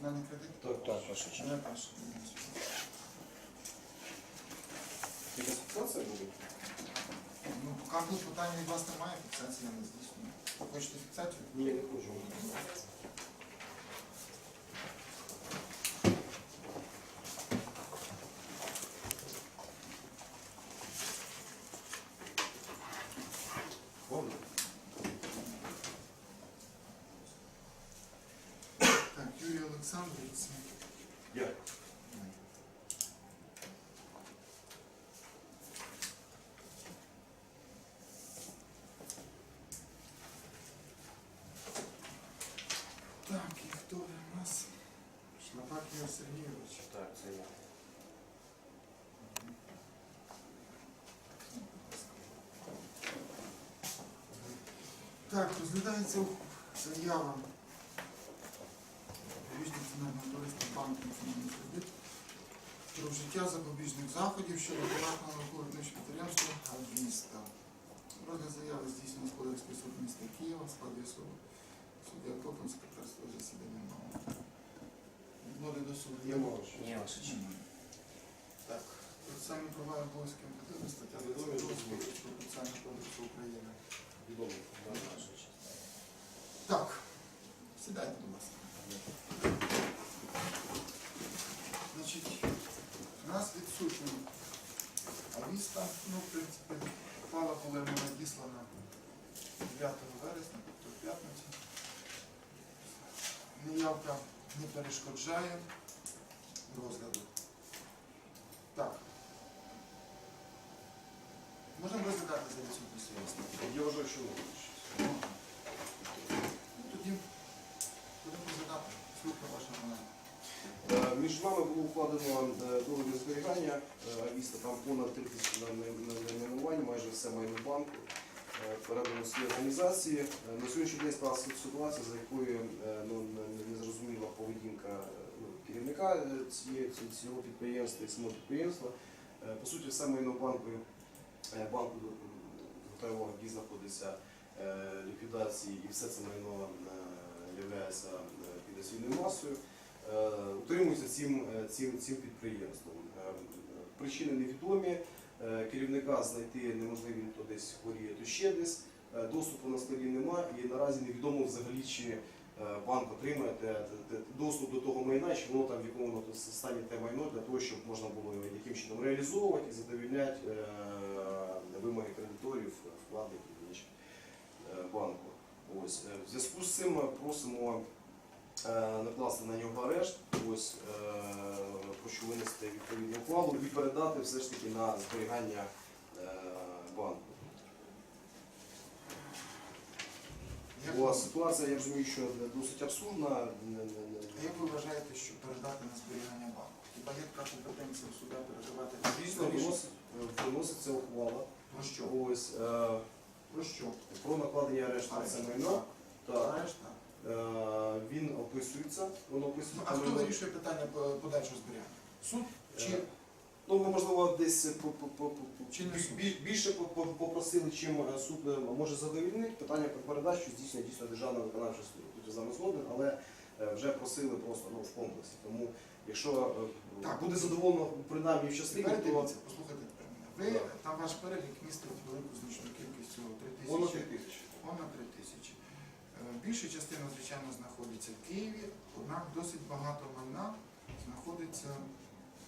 Національний кредит? Так, так, ваша честь. Не перша каденція. Тільки фіксація буде? Ну, поки тут питання від вас немає, фіксація не здійснює. Хочете фіксацію? Ні, не хочу. Так, розглядається заява національного товариства банку національний кредит про вжиття запобіжних заходів щодо приватного науково-технічного підприємства «Авіста». Розгляд заяви здійснено з Кодекський суд міста Києва, в складі суду. Суддя Топин, секретар засідання мав. Відводи до суду. Я можу. Ні, честь. Немає. Так. Процесуальні права і обов'язки МКТ, стаття Відомі 22. Процесуального кодексу України. Так, сідайте, будь ласка. Значить, у нас відсутні авіста, ну, в принципі, ухвала була йому надіслана 9 вересня, тобто в п'ятницю. Неявка не перешкоджає розгляду. Так. Можемо розглядати за відсутністю авіста. Я вважаю, що Ну, Тоді будемо розглядати. Слухаю ваша момент. Е, Між нами було укладено е, договір зберігання е, Авіста, там понад 3 тисячі найменувань, майже все майно банку. Е, Передано всі організації. Е, На сьогоднішній день склалася ситуація, за якою е, ну, не- незрозуміла поведінка е, ну, керівника е, цієї, ці- цього підприємства і самого підприємства. Е, По суті, все майно банку, банку звертаю увагу, який знаходиться е, ліквідації, і все це майно є підосвільною масою е, утримуються цим, е, цим, цим підприємством. Е, Причини невідомі, е, керівника знайти неможливо, то десь хворіє, то ще десь. Е, Доступу на столі немає і наразі невідомо взагалі, чи е, банк отримає доступ до того майна, чи воно там в якому стані те майно для того, щоб можна було його яким чином реалізовувати і задовільняти е, вимоги кредиторів, вкладників е, банку. Ось е, в зв'язку з цим просимо е, накласти на нього арешт, ось е, прошу винести відповідну ухвалу і передати все ж таки на зберігання е, банку. Бо ситуація, я розумію, що досить абсурдна. А як ви вважаєте, що передати на зберігання банку? Хіба є така компетенція суда передавати е, виноситься ухвала. Про що? Ось е, Про що? про накладення арешту на це майно. Так, Решта. е, він описується, воно Ну, а хто вирішує питання по- подальшого зберігання? Суд чи Е, Ну, ми, можливо, десь по- по- по- по- Чи бі- більше по- по- попросили, чим е, суд е, може задовільнити. Питання про передачу здійснює дійсно державна виконавча служба. Я згоден, але е, вже просили просто ну, в комплексі. Тому якщо е, Так. буде задоволено принаймні в частині, Тепер то дивіться, послухайте тепер мене. Ви Так. там ваш перелік містить велику значну кількість цього 3 воно тисячі. 3 тисячі. Понад 3 тисячі. Е, Більша частина, звичайно, знаходиться в Києві, однак досить багато майна знаходиться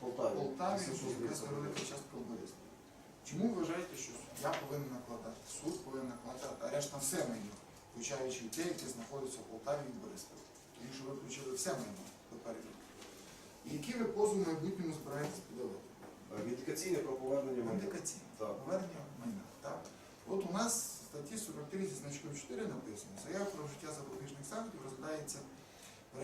Полтаві. Полтаві, 800 якась здається. частка в Чому ви вважаєте, що я повинен накладати, суд повинен накладати арешт на все майно, включаючи те, яке знаходиться в Полтаві і в Тому що ви включили все майно до переліку. І які ви позов в майбутньому збираєтесь подавати? Е, Індикаційне про повернення майна. Індикаційно. Так. Повернення майна. Так. От у нас в статті 43 зі значком 4 написано, заява про вжиття запобіжних заходів розглядається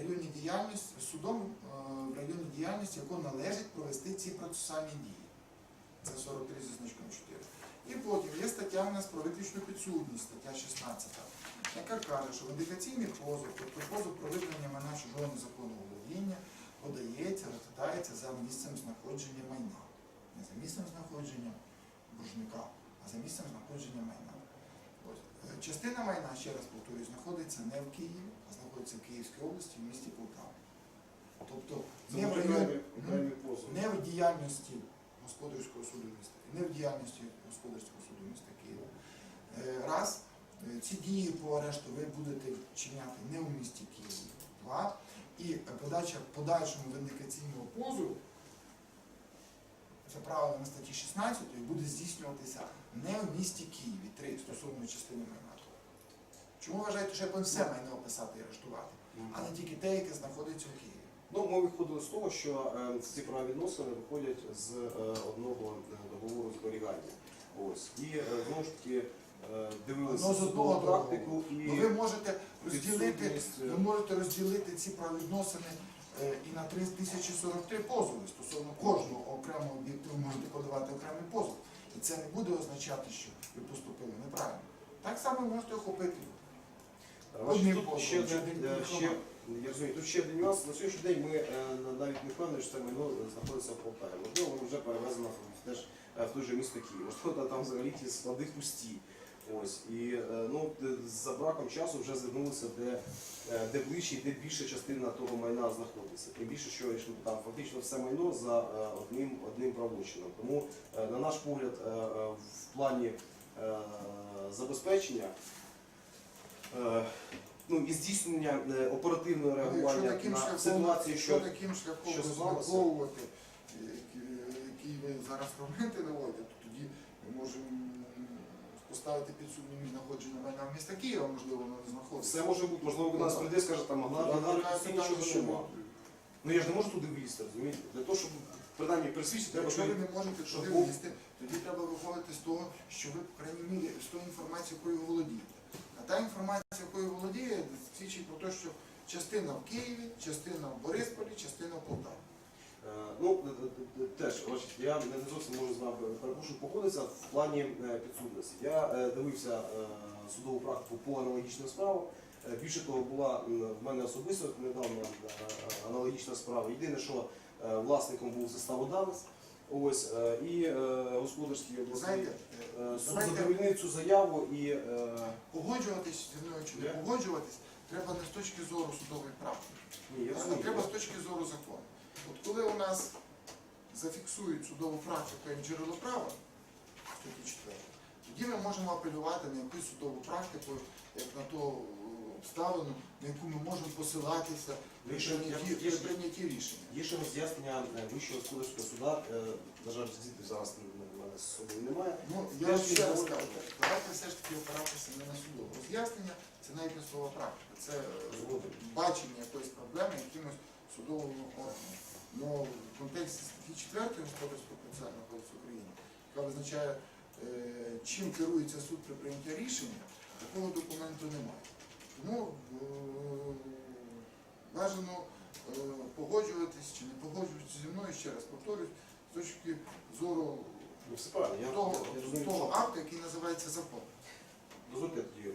в діяльності, судом е, в районі діяльності, якого належить провести ці процесуальні дії. Це 43 зі значком 4. І потім є стаття у нас про виключну підсудність, стаття 16, яка каже, що індикаційний позов, тобто позов про визнання майна чужого незаконного володіння, подається, розглядається за місцем знаходження майна. Не за місцем знаходження боржника, а за місцем знаходження майна. Частина майна, ще раз повторюю, знаходиться не в Києві, а знаходиться в Київській області, в місті Полтава. Тобто не в, район, не в діяльності господарського суду міста, не в діяльності господарського суду міста Києва. Е, раз, е, ці дії по арешту ви будете вчиняти не в місті Києві. Два. І подача подальшого виндикаційного позову, це правило на статті 16, буде здійснюватися не в місті Києві, три стосовно частини майна. Чому вважаєте, що я повинен все майно описати і арештувати, а не тільки те, яке знаходиться у Києві? Ну, ми виходили з того, що е, ці правовідносини виходять з е, одного е, договору зберігання. Ось. І е, знову ж таки е, дивилися з одного судову практику і Ну, ви можете розділити, е, ви можете розділити ці правовідносини е, і на 3043 позови стосовно кожного окремого об'єкту ви можете подавати окремий позов. І це не буде означати, що ви поступили неправильно. Так само ви можете охопити. Одним тут ще, один, е, ще, я розумію, тут ще один нюанс. На сьогоднішній день ми е, навіть не впевнені, що це майно знаходиться в Полтаві. Можливо, воно вже перевезено в, теж, е, в той же місто Київ. Можливо, там взагалі ті склади пусті. Ось. І е, ну, за браком часу вже звернулися, де, е, де ближче і де більша частина того майна знаходиться. Тим більше, що якщо там фактично все майно за е, одним, одним правочином. Тому, на наш погляд, в плані забезпечення ну, і здійснення оперативного Якщо реагування таким на шляхом, ситуацію, якщо що таким шляхом що які- які ви зараз аргументи наводите, то тоді ми можемо поставити під сумнів знаходження майна міста Києва, можливо, воно не знаходиться. все може бути, можливо, до нас прийде і скаже, там Тоді Агна виникає Агна питання, нічого що нема. Ну я ж не можу туди влізти, розумієте? Для того, щоб принаймні присвідчити, треба Якщо ви не можете туди був- влізти, тоді треба виходити з того, що ви, по крайній мірі, з тої інформації, якою володієте. А та інформація, якою володіє, свідчить про те, що частина в Києві, частина в Борисполі, частина в Полтаві. Е, Ну, е, е, теж, бачите, я не зовсім можу з вами перепрошую погодитися в плані підсудності. Я дивився судову практику по аналогічним справам. Більше того, була в мене особисто недавно аналогічна справа. Єдине, що власником був заставодавець. Ось і господарський обласний суд задовольнив цю заяву і погоджуватись зі мною чи не погоджуватись треба не з точки зору судової практики, а треба з точки зору закону. От коли у нас зафіксують судову практику як джерело права, статті 4, тоді ми можемо апелювати на якусь судову практику, як на ту е, обставину, на яку ми можемо посилатися при прийнятті, при прийнятті рішення. Є ще роз'яснення Вищого господарського суда. Е, На жаль, звідти зараз в мене з собою немає. Ну, я ще раз кажу, давайте все ж таки опиратися не на судове роз'яснення, це навіть не судова практика, це е, бачення якоїсь проблеми якимось судовим органом. Ну, в контексті статті 4 Господарського процесуального кодексу України, яка визначає, е, чим керується суд при прийнятті рішення, такого документу немає. Тому е, бажано е, погоджуватись чи не погоджуватись зі мною, ще раз повторюсь, з точки зору Ну, того, того акту, який називається закон. дозвольте тоді.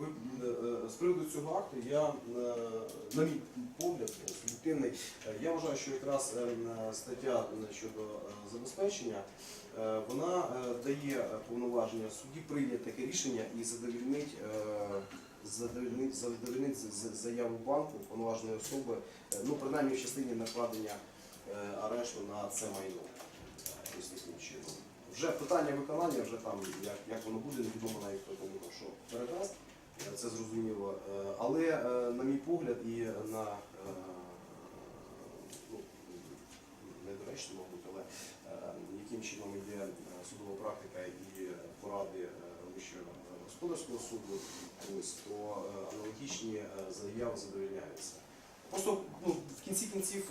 Е, е, з приводу цього акту, я, е, на мій погляд, суб'єктивний, я вважаю, що якраз стаття щодо забезпечення, вона дає повноваження судді прийняти таке рішення і задовільнить, задовільнить, заяву банку повноваженої особи, ну принаймні в частині накладення арешту на це майно. Вже питання виконання, вже там як, як воно буде, невідомо навіть хто кому що передасть. Е, Це зрозуміло. Е, Але, е, на мій погляд, і на е, ну, недоречно, мабуть, але е, яким чином е, судова практика і поради Вищого господарського суду, то аналогічні заяви задовольняються. Просто ну, в кінці кінців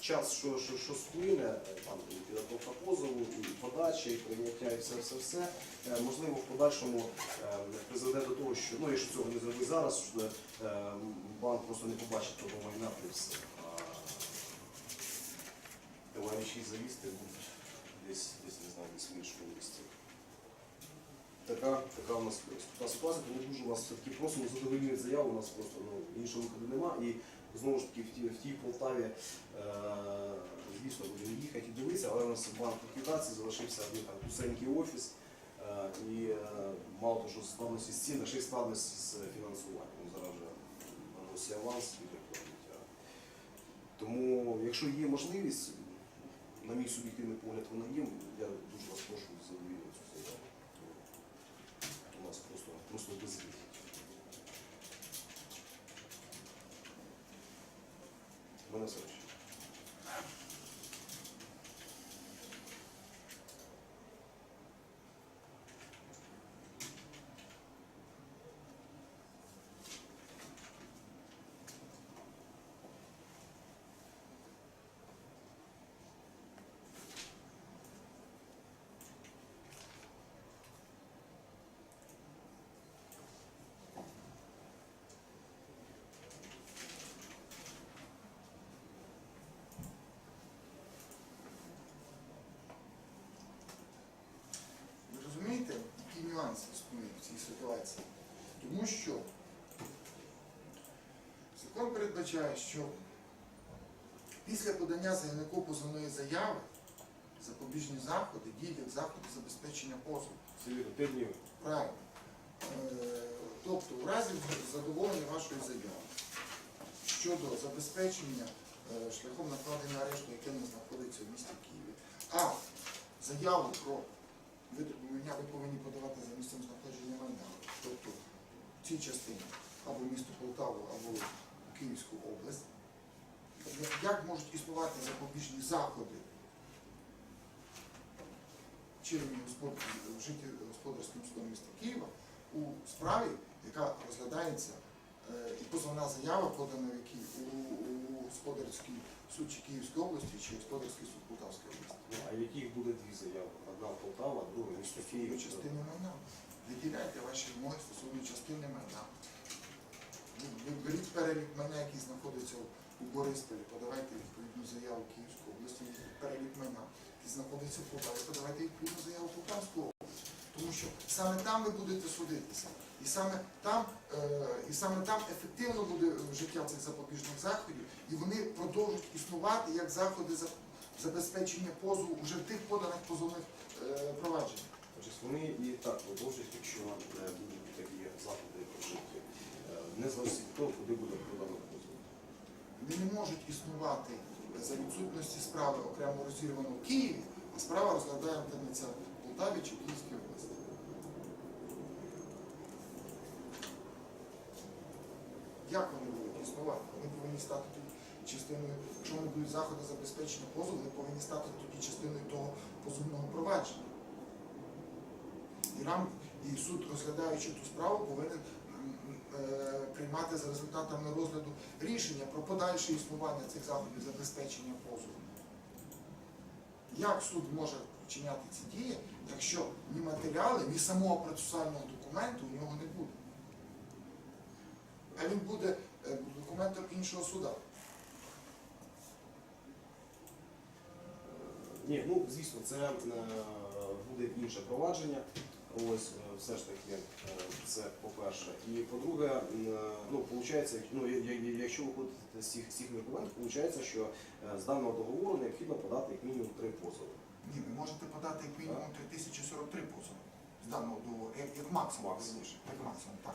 час, що, що, що сплине, е, там підготовка позову, і подача, і прийняття, і все, все, все, е, можливо, в подальшому е, призведе до того, що ну, якщо цього не зробить зараз, що е, банк просто не побачить того майна плюс. Товариші завісти будуть десь, десь не знаю, десь в іншому місці. Така, така у нас ситуація, тому дуже вас все-таки просимо задовольнити заяву, у нас просто ну, іншого виходу нема. І знову ж таки в тій, в тій Полтаві, е, звісно, будемо їхати і дивитися, але у нас банк ліквідації залишився один там тусенький офіс. Е, і е, мало того, що складності з цін, а ще й складності з фінансуванням. Зараз вже на носі аванс платять. а Тому, якщо є можливість, на мій суб'єктивний погляд, вона є, я дуже вас прошу задовільнити цю заяву. У нас просто, просто безвихідь. Мене все. ще. Ви розумієте, які нюанси існують в цій ситуації? Тому що закон передбачає, що після подання заявнику позовної заяви запобіжні заходи діють як заходи забезпечення позову. Це вірно, 5 днів. Правильно. Е, Тобто, у разі задоволення вашої заяви щодо забезпечення е, шляхом накладення арешту, яке не знаходиться в місті Києві, а заяву про витребування ви повинні подавати за місцем знаходження майна, тобто в цій частині або місто Полтаву, або Київську область. Як можуть існувати запобіжні заходи вчинені господ- вжиті господарським судом міста Києва у справі, яка розглядається і позовна заява подана в якій у, у господарський суд чи Київської області, чи господарський суд Полтавської області. Ну, а яких буде дві заяви? Одна Полтава, друга місто Київ. Частини майна. Виділяйте ваші вимоги стосовно частини майна. Ви, ви беріть перелік майна, який знаходиться у Борисполі, подавайте відповідну заяву Київської області, перелік майна, який знаходиться в Полтаві, подавайте відповідну заяву в Полтавську область. Тому що саме там ви будете судитися. І саме там, е, і саме там ефективно буде вжиття цих запобіжних заходів, і вони продовжують існувати як заходи забезпечення позову уже в тих поданих позовних е, провадженнях. Отже, вони і так продовжують, якщо е, будуть такі заходи вжиті. Е, Незалежно від того, куди буде продано позов. Вони не можуть існувати за відсутності справи окремо розірвано в Києві, а справа розглядається в Полтаві чи Київській області. Як вони будуть існувати? Вони повинні стати тоді частиною, якщо вони будуть заходи забезпечення позову, вони повинні стати тоді частиною того позовного провадження. І нам і суд, розглядаючи ту справу, повинен е, приймати за результатами розгляду рішення про подальше існування цих заходів забезпечення позову. Як суд може вчиняти ці дії, якщо ні матеріали, ні самого процесуального документу у нього не буде? А він буде е, документом іншого суда. Ні, ну звісно, це е, буде інше провадження. Ось е, все ж таки, е, це по-перше. І по-друге, е, ну, виходить, ну, я- я- якщо виходити з цих, з цих документів, виходить, що е, з даного договору необхідно подати як мінімум три позови. Ні, ви можете подати як мінімум 3043 позови з даного договору, як, як максимум, Максимум. як максимум, так.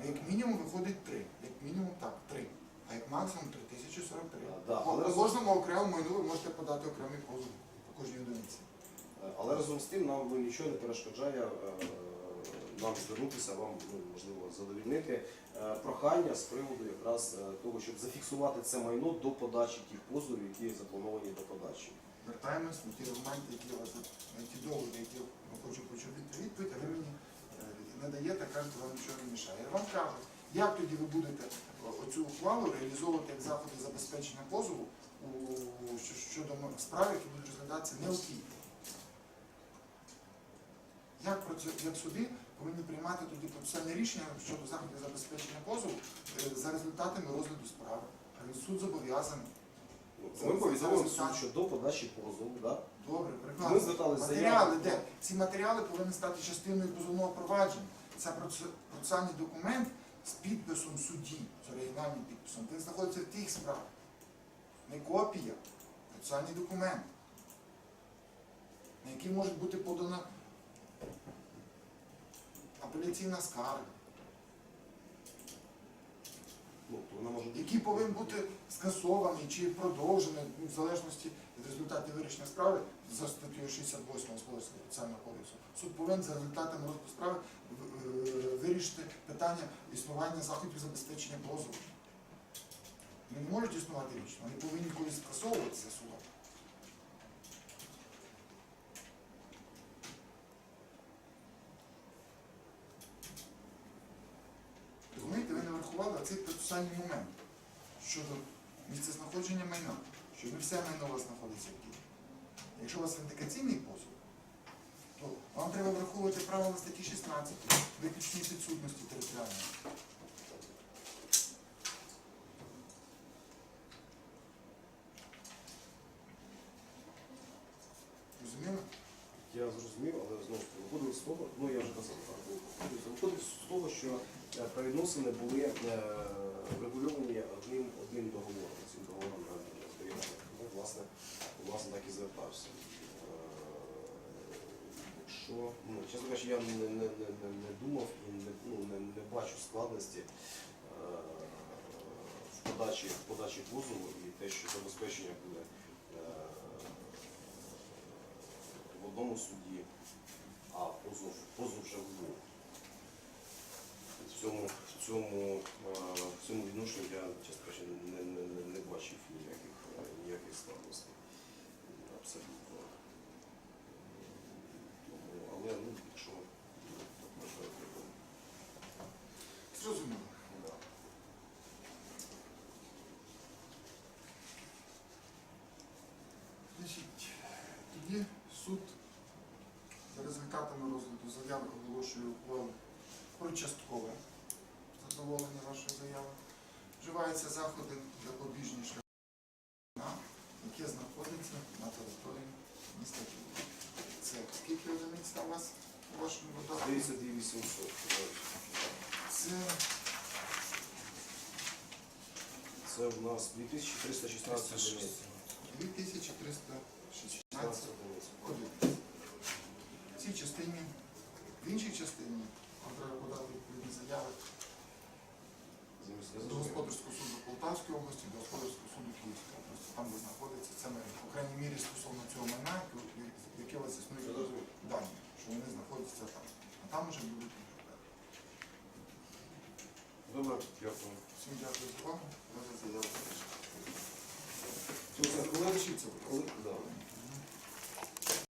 А як мінімум виходить 3. Як мінімум так, 3. А як максимум 3043. А, да, але По раз- кожному окремому майну ви можете подати окремий позов по кожній одиниці. Е, Але разом з тим нам ну, нічого не перешкоджає е, нам звернутися, вам ну, можливо задовільнити е, прохання з приводу якраз е, того, щоб зафіксувати це майно до подачі тих позовів, які заплановані до подачі. Вертаємось на ті аргументи, які у вас на ті доводи, які я хочу почути відповідь, а ви мені не даєте, кажете, вам нічого не мішає. Я вам кажу, як тоді ви будете е, оцю ухвалу реалізовувати як заходи забезпечення позову щодо справ, які будуть розглядатися не у Києві? Як, як суди повинні приймати тоді процесуальне рішення щодо заходів забезпечення позову е, за результатами розгляду справи? Суд зобов'язаний. Ми це повідомимо суд, що до подачі позову, да? Добре, Ми прекрасно. звертались з Матеріали заявою. де? Ці матеріали повинні стати частиною позовного провадження. Це проце- процесуальний документ з підписом судді, з оригінальним підписом. Він знаходиться в тих справах. Не копія, процесуальний документ, на який може бути подана апеляційна скарга. Ну, то вона може бути. який повинен бути скасований чи продовжений в залежності від результатів вирішення справи за статтею 68 Господарського процесуального кодексу. Суд повинен за результатами розгляду справи е, вирішити питання існування заходів забезпечення позову. Вони не можуть існувати річ, вони повинні колись скасовуватися судом. Розумієте, ви не врахували процесуальний момент щодо місцезнаходження майна, що не все майно у вас знаходиться в Києві. Якщо у вас віндикаційний позов, то вам треба враховувати правила статті 16 виключній підсудності територіальної. Розуміли? Я зрозумів, але знову ж таки виходив з того, ну я вже казав, виходив- з того, що е, були е, врегульовані одним, одним договором, цим договором зберігання. Тому, власне, власне, так і звертався. Е, Якщо, ну, чесно кажучи, я не, не, не, не, не думав і не, ну, не, не бачу складності е, в подачі, в подачі позову і те, що забезпечення буде е, в одному суді, а позов, позов вже в двох. В цьому, в цьому, е, в цьому відношенні я, чесно кажучи, не, не, не, не бачив ніяких, е, ніяких складностей. Абсолютно. Тому, але, ну, якщо так вважаєте, то Зрозуміло. да. Значить, тоді суд за результатами розгляду заяви оголошує про часткове задоволення вашої заяви. Вживаються заходи запобіжні шляхи, які знаходяться на території міста Києва. Це скільки одиниць на вас у вашому додатку? 32 800. Це Це в нас 2316 одиниць. 2316 16 одиниць. одиниць. В цій частині, в іншій частині вам треба подати відповідні заяви Зрозуміло. до господарського суду Полтавської області, до господарського суду Київської області, там, де знаходиться це майно. По крайній мірі стосовно цього майна, яке- яке у вас Я існує зрозумів. дані, що вони знаходяться там. А там вже будуть відповідати. Добре, дякую. Всім дякую за увагу. Заяви. Слухайте, коли, будь коли, да.